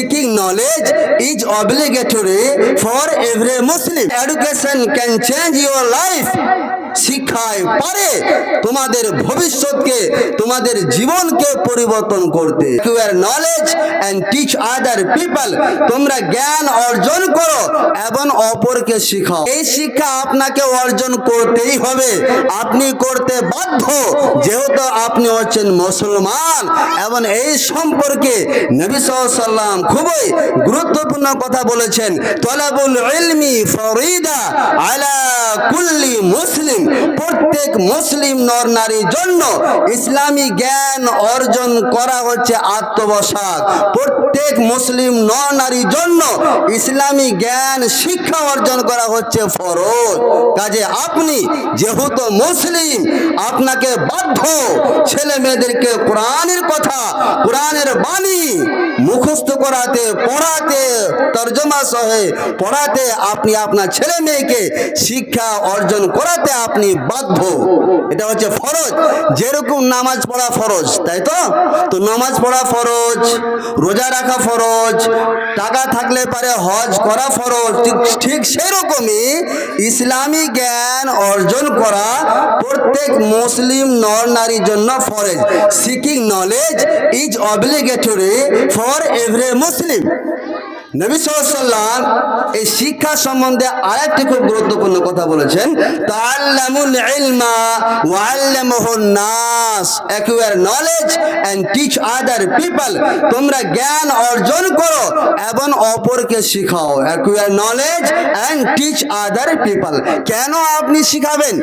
Seeking knowledge is obligatory for every Muslim education can change your life শিক্ষায় পারে, তোমাদের ভবিষ্যৎকে, তোমাদের জীবনকে পরিবর্তন করতে। Your knowledge and teach other people তোমরা জ্ঞান অর্জন করো, এবং অপরকে শিখাও। এই শিক্ষা আপনাকে অর্জন করতেই হবে। আপনি করতে বাধ্য, যেহেতু আপনি হচ্ছেন মুসলমান। এবং এই সম্পর্কে নবী সাল্লাম খুবই গুরুত্বপূর্ণ কথা বলেছেন। তলাবুল ইলমি ফরিদা আলা কুল্লি মুসলিম, প্রত্যেক মুসলিম নর নারীর জন্য ইসলামী জ্ঞান অর্জন করা হচ্ছে আত্মবসাদ। প্রত্যেক মুসলিম নর নারীর জন্য ইসলামী জ্ঞান শিক্ষা অর্জন করা হচ্ছে ফরজ। কাজে আপনি যেহেতু মুসলিম, আপনাকে বাধ্য ছেলে মেয়েদেরকে কোরআনের কথা, কোরআনের বাণী মুখস্থ করাতে, পড়াতে, তর্জমা সহে পড়াতে আপনি আপনার ছেলে মেয়েকে শিক্ষা অর্জন করাতে আপনি বাধ্য। এটা হচ্ছে ফরজ। যেরকম নামাজ পড়া ফরজ, তাই তো? তো নামাজ পড়া ফরজ, রোজা রাখা ফরজ, টাকা থাকলে পারে হজ করা ফরজ, ঠিক সেরকমই ইসলামী জ্ঞান অর্জন করা প্রত্যেক মুসলিম নর নারীর জন্য ফরজ। Seeking knowledge is obligatory for every Muslim নবী সাল্লাম এই শিক্ষা সম্বন্ধে আরেকটি খুব গুরুত্বপূর্ণ কথা বলেছেন, তাআল্লামুল ইলমা ওয়া আল্লামুহুন নাস acquire knowledge and teach other people তোমরা জ্ঞান অর্জন করো এবং অপরকে শিখাও acquire knowledge and teach other people কেন আপনি শিখাবেন?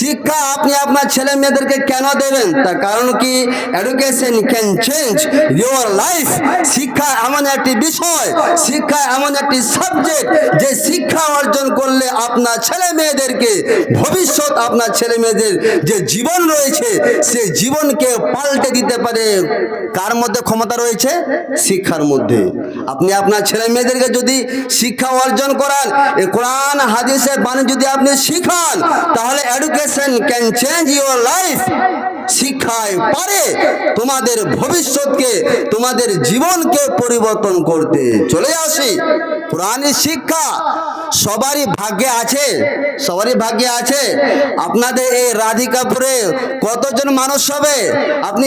শিক্ষা আপনি আপনার ছেলে মেয়েদেরকে কেন দেবেন? তার কারণ কি? Education can change your life শিক্ষা এমন একটি বিষয় শিক্ষা এমন একটি সাবজেক্ট যে শিক্ষা অর্জন করলে আপনার ছেলে মেয়েদেরকে ভবিষ্যৎ আপনার ছেলে মেয়েদের যে জীবন রয়েছে, সে জীবনকে পাল্টে দিতে পারে। কার মধ্যে ক্ষমতা রয়েছে? শিক্ষার মধ্যে। আপনি আপনার ছেলে মেয়েদেরকে যদি শিক্ষা অর্জন করান, এ কোরআন, হাদিসের বাণী যদি আপনি শিখান, তাহলে education can change your life শিক্ষায় পারে, তোমাদের ভবিষ্যৎকে, তোমাদের জীবনকে পরিবর্তন করতে। চলে আসি পুরাণের শিক্ষা, সবারই ভাগ্যে আছে, সবারই ভাগ্যে আছে। আপনাদের এই রাধিকাপুরে কতজন মানুষ হবে? আপনি